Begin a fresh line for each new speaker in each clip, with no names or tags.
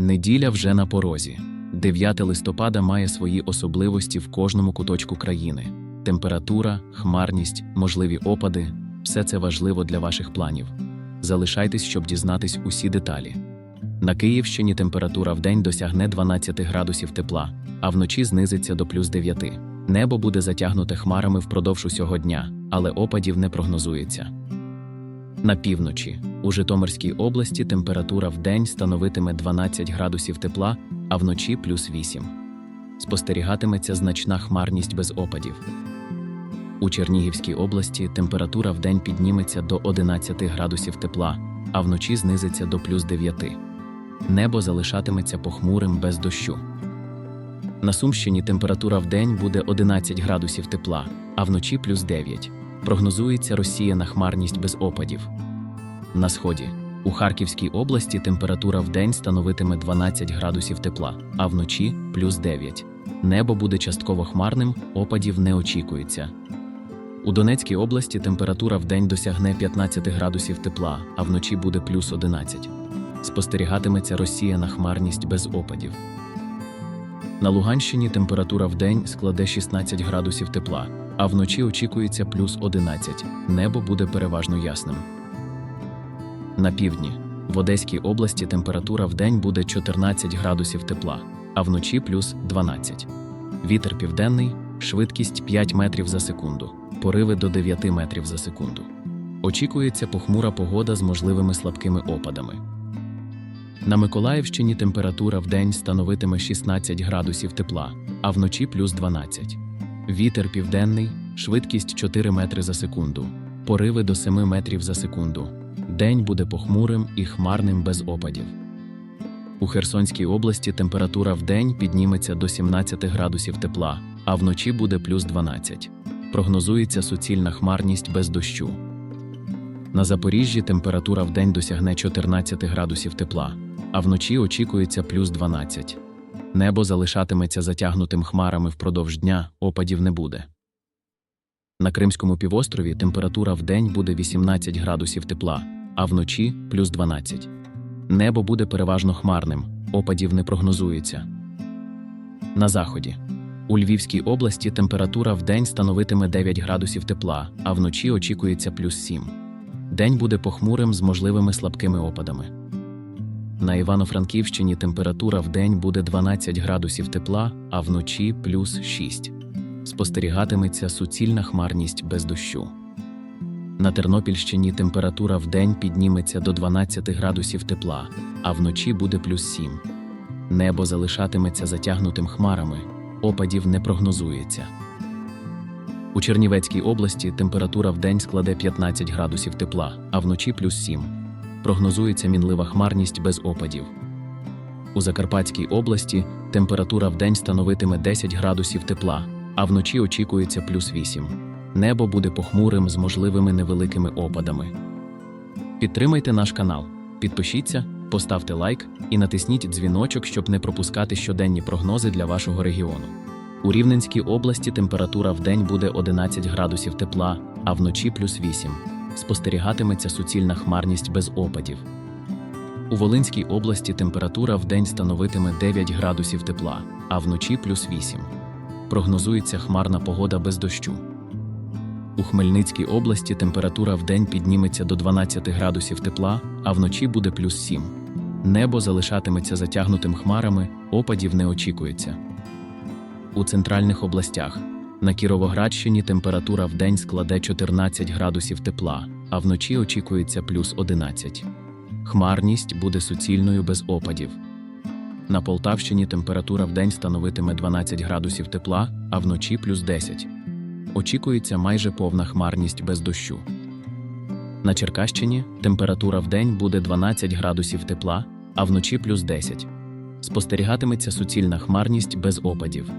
Неділя вже на порозі. 9 листопада має свої особливості в кожному куточку країни: температура, хмарність, можливі опади все це важливо для ваших планів. Залишайтесь, щоб дізнатись усі деталі. На Київщині температура вдень досягне 12 градусів тепла, а вночі знизиться до плюс 9. Небо буде затягнуте хмарами впродовж усього дня, але опадів не прогнозується. На півночі у Житомирській області температура вдень становитиме 12 градусів тепла, а вночі плюс 8. Спостерігатиметься значна хмарність без опадів. У Чернігівській області температура вдень підніметься до 11 градусів тепла, а вночі знизиться до плюс 9. Небо залишатиметься похмурим без дощу. На Сумщині температура вдень буде 11 градусів тепла, а вночі плюс 9. Прогнозується розсіяна хмарність без опадів. На сході у Харківській області температура вдень становитиме 12 градусів тепла, а вночі плюс 9. Небо буде частково хмарним, опадів не очікується. У Донецькій області температура вдень досягне 15 градусів тепла, а вночі буде плюс 11. Спостерігатиметься розсіяна хмарність без опадів. На Луганщині температура вдень складе 16 градусів тепла, а вночі очікується плюс 11. Небо буде переважно ясним. На півдні в Одеській області температура вдень буде 14 градусів тепла, а вночі плюс 12. Вітер південний, швидкість 5 метрів за секунду, пориви до 9 метрів за секунду. Очікується похмура погода з можливими слабкими опадами. На Миколаївщині температура вдень становитиме 16 градусів тепла, а вночі плюс 12. Вітер південний, швидкість 4 метри за секунду, пориви до 7 метрів за секунду. День буде похмурим і хмарним без опадів. У Херсонській області температура вдень підніметься до 17 градусів тепла, а вночі буде плюс 12. Прогнозується суцільна хмарність без дощу. На Запоріжжі температура вдень досягне 14 градусів тепла, а вночі очікується плюс 12. Небо залишатиметься затягнутим хмарами впродовж дня, опадів не буде. На Кримському півострові температура вдень буде 18 градусів тепла, а вночі плюс 12. Небо буде переважно хмарним, опадів не прогнозується. На заході. У Львівській області температура вдень становитиме 9 градусів тепла, а вночі очікується плюс 7. День буде похмурим з можливими слабкими опадами. На Івано-Франківщині температура вдень буде 12 градусів тепла, а вночі плюс 6. Спостерігатиметься суцільна хмарність без дощу. На Тернопільщині температура вдень підніметься до 12 градусів тепла, а вночі буде плюс 7. Небо залишатиметься затягнутим хмарами, опадів не прогнозується. У Чернівецькій області температура вдень складе 15 градусів тепла, а вночі плюс 7. Прогнозується мінлива хмарність без опадів. У Закарпатській області температура вдень становитиме 10 градусів тепла, а вночі очікується плюс 8. Небо буде похмурим з можливими невеликими опадами. Підтримайте наш канал, підпишіться, поставте лайк і натисніть дзвіночок, щоб не пропускати щоденні прогнози для вашого регіону. У Рівненській області температура вдень буде 11 градусів тепла, а вночі плюс 8. Спостерігатиметься суцільна хмарність без опадів. У Волинській області температура вдень становитиме 9 градусів тепла, а вночі плюс 8. Прогнозується хмарна погода без дощу. У Хмельницькій області температура вдень підніметься до 12 градусів тепла, а вночі буде плюс 7. Небо залишатиметься затягнутим хмарами, опадів не очікується. У центральних областях на Кіровоградщині температура вдень складе 14 градусів тепла, а вночі очікується плюс 11. Хмарність буде суцільною без опадів. На Полтавщині температура вдень становитиме 12 градусів тепла, а вночі плюс 10. Очікується майже повна хмарність без дощу. На Черкащині температура вдень буде 12 градусів тепла, а вночі плюс 10. Спостерігатиметься суцільна хмарність без опадів.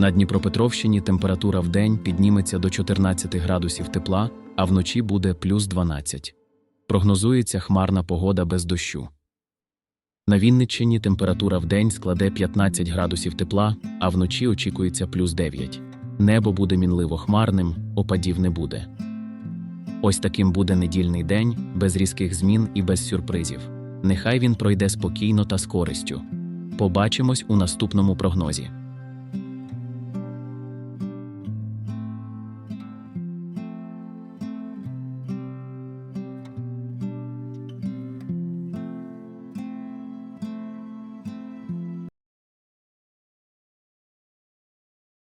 На Дніпропетровщині температура вдень підніметься до 14 градусів тепла, а вночі буде плюс 12. Прогнозується хмарна погода без дощу. На Вінниччині температура вдень складе 15 градусів тепла, а вночі очікується плюс 9. Небо буде мінливо хмарним, опадів не буде. Ось таким буде недільний день, без різких змін і без сюрпризів. Нехай він пройде спокійно та з користю. Побачимось у наступному прогнозі.